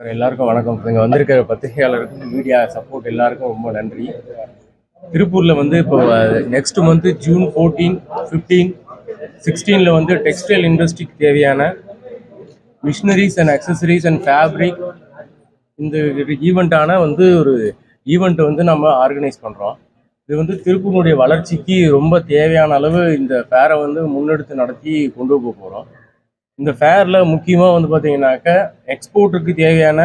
எல்லாருக்கும் வணக்கம். இங்கே வந்திருக்கிற பத்திரிகையாளருக்கும் மீடியா சப்போர்ட் எல்லாருக்கும் ரொம்ப நன்றி. திருப்பூரில் வந்து இப்போ next month June fourteen fifteen சிக்ஸ்டீனில் வந்து டெக்ஸ்டைல் இண்டஸ்ட்ரிக்கு தேவையான machineries and accessories and fabric இந்த ஈவெண்ட்டான வந்து ஒரு ஈவெண்ட்டை வந்து நம்ம ஆர்கனைஸ் பண்ணுறோம் இது வந்து திருப்பூருடைய வளர்ச்சிக்கு ரொம்ப தேவையான அளவு இந்த ஃபேரை வந்து முன்னெடுத்து நடத்தி கொண்டு போக போகிறோம் இந்த ஃபேரில் முக்கியமாக வந்து பார்த்தீங்கன்னாக்க எக்ஸ்போர்ட்டுக்கு தேவையான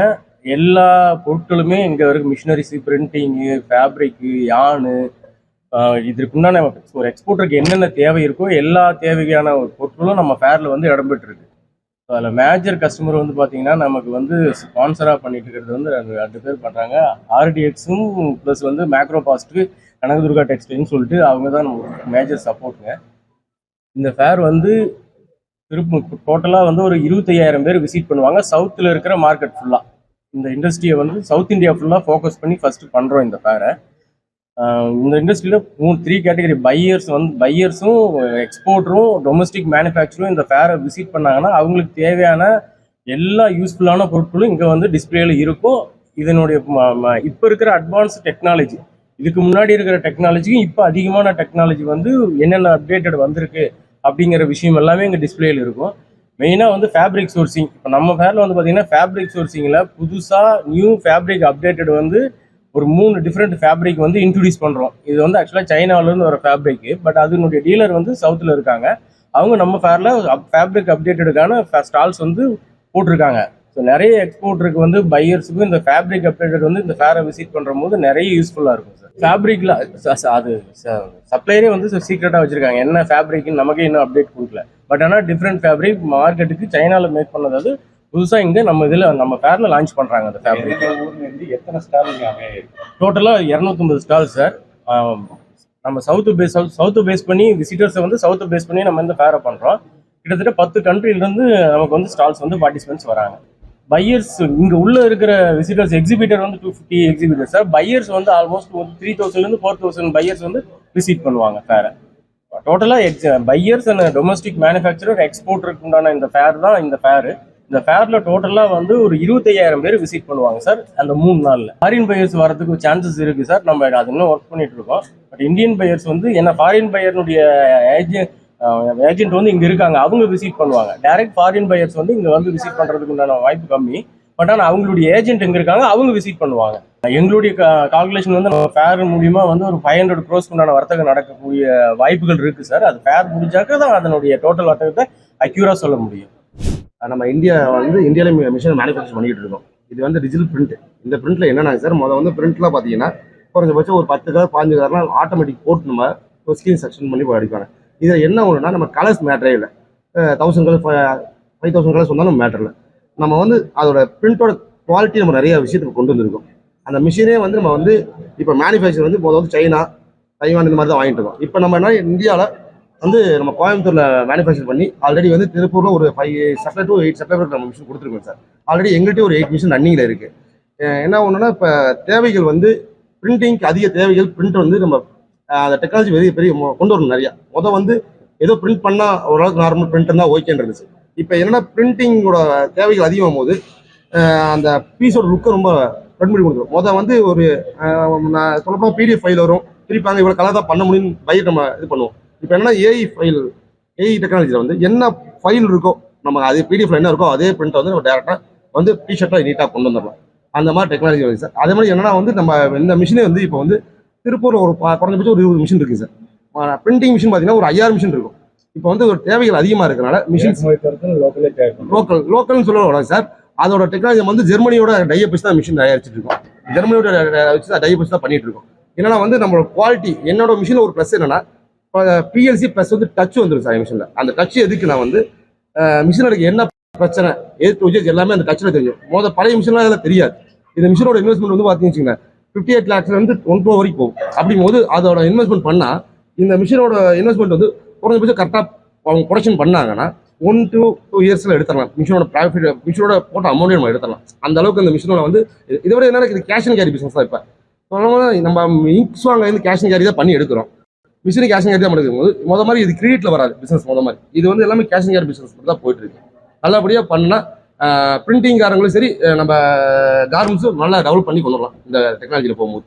எல்லா பொருட்களுமே இங்கே வரைக்கும் மிஷினரிஸு பிரிண்டிங்கு ஃபேப்ரிக்கு யானு இதற்குண்டான ஒரு எக்ஸ்போர்ட்டருக்கு என்னென்ன தேவை இருக்கோ எல்லா தேவையான ஒரு பொருட்களும் நம்ம ஃபேரில் வந்து இடம்பெற்றிருக்கு. அதில் மேஜர் கஸ்டமர் வந்து பார்த்தீங்கன்னா நமக்கு வந்து ஸ்பான்சராக பண்ணிட்டு இருக்கிறது வந்து ரெண்டு ரெண்டு பேர் பண்ணுறாங்க ஆர்டிஎக்ஸும் ப்ளஸ் வந்து மேக்ரோ பாஸ்ட்டு கனகதுர்கா டெக்ஸ்டைல்னு சொல்லிட்டு அவங்க தான் நமக்கு மேஜர் சப்போர்ட்டுங்க இந்த ஃபேர் வந்து திருப்பூர் டோட்டலாக வந்து ஒரு இருபத்தையாயிரம் பேர் விசிட் பண்ணுவாங்க. சவுத்தில் இருக்கிற மார்க்கெட் ஃபுல்லாக இந்த இண்டஸ்ட்ரியை வந்து சவுத் இந்தியா ஃபுல்லாக ஃபோக்கஸ் பண்ணி ஃபஸ்ட்டு பண்ணுறோம் இந்த ஃபேரை இந்த இண்டஸ்ட்ரியில் மூணு த்ரீ கேட்டகரி பையர்ஸ் வந்து பையர்ஸும் எக்ஸ்போர்ட்டரும் டொமஸ்டிக் மேனுஃபேக்சரும் இந்த ஃபேரை விசிட் பண்ணாங்கன்னா அவங்களுக்கு தேவையான எல்லா யூஸ்ஃபுல்லான பொருட்களும் இங்கே வந்து டிஸ்பிளேல இருக்கும். இதனுடைய இப்போ இருக்கிற அட்வான்ஸ் டெக்னாலஜி இதுக்கு முன்னாடி இருக்கிற டெக்னாலஜிக்கும் இப்போ அதிகமான டெக்னாலஜி வந்து என்னென்ன அப்டேட்டட் வந்திருக்கு அப்படிங்கிற விஷயம் எல்லாமே இங்கே டிஸ்பிளேயில் இருக்கும். மெயினாக வந்து ஃபேப்ரிக் சோர்சிங் இப்போ நம்ம ஃபேரில் வந்து பார்த்தீங்கன்னா ஃபேப்ரிக் சோர்சிங்கில் புதுசாக நியூ ஃபேப்ரிக் அப்டேட்டட் வந்து ஒரு மூணு டிஃப்ரெண்ட் ஃபேப்ரிக் வந்து இன்ட்ரடியூஸ் பண்ணுறோம் இது வந்து ஆக்சுவலாக சைனாவிலேருந்து வர ஃபேப்ரிக் பட் அதனுடைய டீலர் வந்து சவுத்தில் இருக்காங்க. அவங்க நம்ம ஃபேரில் ஃபேப்ரிக் அப்டேட்டடுக்கான ஸ்டால்ஸ் வந்து போட்டிருக்காங்க. ஸோ நிறைய எக்ஸ்போர்ட்டருக்கு வந்து பையர்ஸுக்கும் இந்த ஃபேப்ரிக் அப்டேட்டட் வந்து இந்த ஃபேரை விசிட் பண்ணுற போது நிறைய யூஸ்ஃபுல்லாக இருக்கும் சார் ஃபேப்ரிக்கில் அது சப்ளையரே வந்து சீக்ரெட்டாக வச்சுருக்காங்க. என்ன ஃபேப்ரிக்னு நமக்கே இன்னும் அப்டேட் கொடுக்கல. பட் ஆனால் டிஃப்ரெண்ட் ஃபேப்ரிக் மார்க்கெட்டுக்கு சைனாவில் மேக் பண்ணது அது புதுசாக இங்கே நம்ம இதில் நம்ம ஃபேரில் லான்ச் பண்ணுறாங்க அந்த ஃபேப்ரிக் எத்தனை ஸ்டால் டோட்டலாக இரநூத்தொம்பது ஸ்டால் சார் நம்ம சவுத்து பேஸ் சவுத்து பேஸ் பண்ணி விசிட்டர்ஸை வந்து சவுத்து பேஸ் பண்ணி நம்ம இந்த ஃபேரை பண்ணுறோம் கிட்டத்தட்ட பத்து கண்ட்ரிலேருந்து நமக்கு வந்து ஸ்டால்ஸ் வந்து பார்ட்டிசிபென்ட்ஸ் வராங்க. பையர்ஸ் இங்கே உள்ளே இருக்கிற விசிட்டர்ஸ் எக்ஸிபிட்டர் வந்து two fifty exhibitor sir buyers வந்து ஆல்மோஸ்ட் ஒரு த்ரீ தௌசண்ட்லேருந்து ஃபோர் தௌசண்ட் பையர்ஸ் வந்து விசிட் பண்ணுவாங்க ஃபேரை டோட்டலாக ex buyers and domestic manufacturer எக்ஸ்போர்ட்டருக்கு உண்டான இந்த ஃபேர் தான் இந்த ஃபேரு இந்த ஃபேரில் டோட்டலாக வந்து ஒரு இருபத்தையாயிரம் பேர் விசிட் பண்ணுவாங்க சார் அந்த மூணு நாளில். ஃபாரின் பையர்ஸ் வரதுக்கு சான்சஸ் இருக்குது சார் நம்ம அது இன்னும் ஒர்க் பண்ணிட்டு இருக்கோம். பட் இந்தியன் பையர்ஸ் வந்து ஏன்னா ஃபாரின் பையர்னுடைய ஏஜென்ட் ஏஜென்ட் வந்து இங்கே இருக்காங்க. அவங்க விசிட் பண்ணுவாங்க. டைரக்ட் ஃபாரின் பையர்ஸ் வந்து இங்கே வந்து விசிட் பண்ணுறதுக்கு உண்டான வாய்ப்பு கம்மி. பட் ஆனால் அவங்களுடைய ஏஜென்ட் எங்கே இருக்காங்க அவங்க விசிட் பண்ணுவாங்க. எங்களுடைய கால்குலேஷன் வந்து நம்ம ஃபேர் மூலியமா வந்து ஒரு ஃபைவ் ஹண்ட்ரட் க்ரோஸ்க்கு உண்டான வர்த்தகம் நடக்கக்கூடிய வாய்ப்புகள் இருக்குது சார் அது ஃபேர் முடிஞ்சாக்க தான் அதனுடைய டோட்டல் வர்த்தகத்தை அக்யூராக சொல்ல முடியும். நம்ம இந்தியா வந்து இந்தியாவில் மிஷின் மேனுஃபேக்சர் பண்ணிக்கிட்டு இருக்கோம். இது வந்து டிஜிட்டல் பிரிண்ட் இந்த பிரிண்ட்ல என்னென்னா சார் முதல் வந்து பிரிண்ட்லாம் பார்த்தீங்கன்னா குறைஞ்சபட்சம் ஒரு பத்து கலர் பாஞ்சு கலர்லாம் ஆட்டோமேட்டிக் போட்டு நம்ம ஸ்கிரீன் செக்ஷன் பண்ணி அடிப்பாங்க இதில் என்ன ஒன்றுனா நம்ம கலர்ஸ் மேட்டரே இல்லை. Thousand colour five thousand colours வந்தாலும் மேட்டர் இல்லை நம்ம வந்து அதோட பிரிண்டோட குவாலிட்டி நம்ம நிறைய விஷயத்துக்கு கொண்டு வந்திருக்கோம். அந்த மிஷினே வந்து நம்ம வந்து இப்போ மேனுஃபேக்சர் வந்து முதல்ல வந்து சைனா தைவான் இந்த மாதிரி தான் வாங்கிட்டு இருக்கோம். இப்போ நம்ம என்ன இந்தியாவில் வந்து நம்ம கோயம்புத்தூரில் மேனுஃபேக்சர் பண்ணி ஆல்ரெடி வந்து திருப்பூரில் ஒரு five supply to eight supply நம்ம மிஷின் கொடுத்துருக்கோம் சார் ஆல்ரெடி எங்கள்கிட்ட ஒரு எயிட் மிஷின் ரன்னிங்கில் இருக்குது என்ன ஒன்றுன்னா இப்போ தேவைகள் வந்து பிரிண்டிங்க்கு அதிக தேவைகள் பிரிண்ட் வந்து நம்ம அந்த டெக்னாலஜி பெரிய பெரிய கொண்டு வரணும் நிறையா. மொதல் வந்து ஏதோ பிரிண்ட் பண்ணால் ஓரளவுக்கு நார்மல் பிரிண்ட் இருந்தால் ஓகேன்னு இருந்துச்சு இப்போ என்னன்னா பிரிண்டிங்கோட தேவைகள் அதிகமாகும் போது அந்த பீஸோட லுக்கை ரொம்ப ரெட் பண்ணி கொடுத்துரும். மொதல் வந்து ஒரு நான் சொல்லப்போனால் பிடிஎஃப் ஃபைல் வரும். திருப்பாங்க இவ்வளோ கலர் தான் பண்ண முடியும்னு பையட் நம்ம இது பண்ணுவோம். இப்போ என்ன ஏஐ ஃபைல் ஏஐ டெக்னாலஜியில் வந்து என்ன ஃபைல் இருக்கோ நம்ம அதே பிடிஎஃப்ல என்ன இருக்கோ அதே பிரிண்ட்டை வந்து நம்ம டேரெக்டாக வந்து டிஷர்ட்டாக நீட்டாக கொண்டு வந்துடலாம். அந்த மாதிரி டெக்னாலஜி வருது சார். அதே மாதிரி என்னன்னா வந்து நம்ம இந்த மிஷினே வந்து இப்போ வந்து திருப்பூர்ல ஒரு குறைஞ்சபட்சம் ஒரு இருபது மிஷின் இருக்கு சார் பிரிண்டிங் மிஷின் பார்த்தீங்கன்னா ஒரு ஐயாயிரம் மிஷின் இருக்கும். இப்போ வந்து ஒரு தேவைகள் அதிகமாக இருக்கனால மிஷின்ஸ் லோக்கலே லோக்கல்னு சொல்ல சார் அதோட டெக்னாலஜி வந்து ஜெர்மனியோட டையபிஸ் தான் மிஷின் தயாரிச்சிட்டு இருக்கோம். ஜெர்மனியோட வச்சு தான் டையபிஸ் தான் பண்ணிட்டு இருக்கோம். என்னன்னா வந்து நம்மளோட குவாலிட்டி என்னோட மிஷினில் ஒரு ப்ளஸ் என்னன்னா பிஎல்சி ப்ளஸ் வந்து டச் வந்துடும் சார் மிஷினில் அந்த டச் எதுக்கு நான் வந்து மிஷினோட என்ன பிரச்சனை ஜெட் எல்லாமே அந்த டச்சில் தெரியும். மொதல் பழைய மிஷின்லாம் அதெல்லாம் தெரியாது. இந்த மிஷினோட இன்வெஸ்ட்மெண்ட் வந்து பார்த்தீங்கன்னு ஃபிஃப்டி எயிட் லேக்ஸ்லேருந்து ஒன் க்ரோ வரைக்கும் போகும். அப்படிங்கும்போது அதோட இன்வெஸ்ட்மெண்ட் பண்ணால் இந்த மிஷினோட இன்வெஸ்ட்மெண்ட் வந்து குறைஞ்சபட்சம் கரெக்டாக அவங்க ப்ரொடக்ஷன் பண்ணாங்கன்னா ஒன் டூ டூ இயர்ஸில் எடுத்துடலாம். மிஷினோட ப்ராஃபிட் மிஷினோட போட்ட அமௌண்ட்டே நம்ம எடுத்துடலாம். அந்த அளவுக்கு அந்த மிஷினோட வந்து இதை விட என்ன இது கேஷ் அண்ட் கேரி பிஸ்னஸ் தான் இப்போ. நம்ம இங்க்ஸ் வாங்க கேஷ் அண்ட் கேரி தான் பண்ணி எடுக்கிறோம். மிஷின் கேஷ் அண்ட் கேரி தான் எடுக்கும் போது மொதல் மாதிரி இது கிரெடிட்ல வராது பிசினஸ் மொதல் மாதிரி. இது வந்து எல்லாமே கேஷ் அண்ட் கேரி பிசினஸ் தான் போயிட்டு இருக்கு. நல்லபடியாக பண்ணால் பிரிண்டிங்காரங்களும் சரி நம்ம கார்மெண்ட்ஸும் நல்லா டெவலப் பண்ணி கொண்டு வரலாம் இந்த டெக்னாலஜியில் போகும்போது.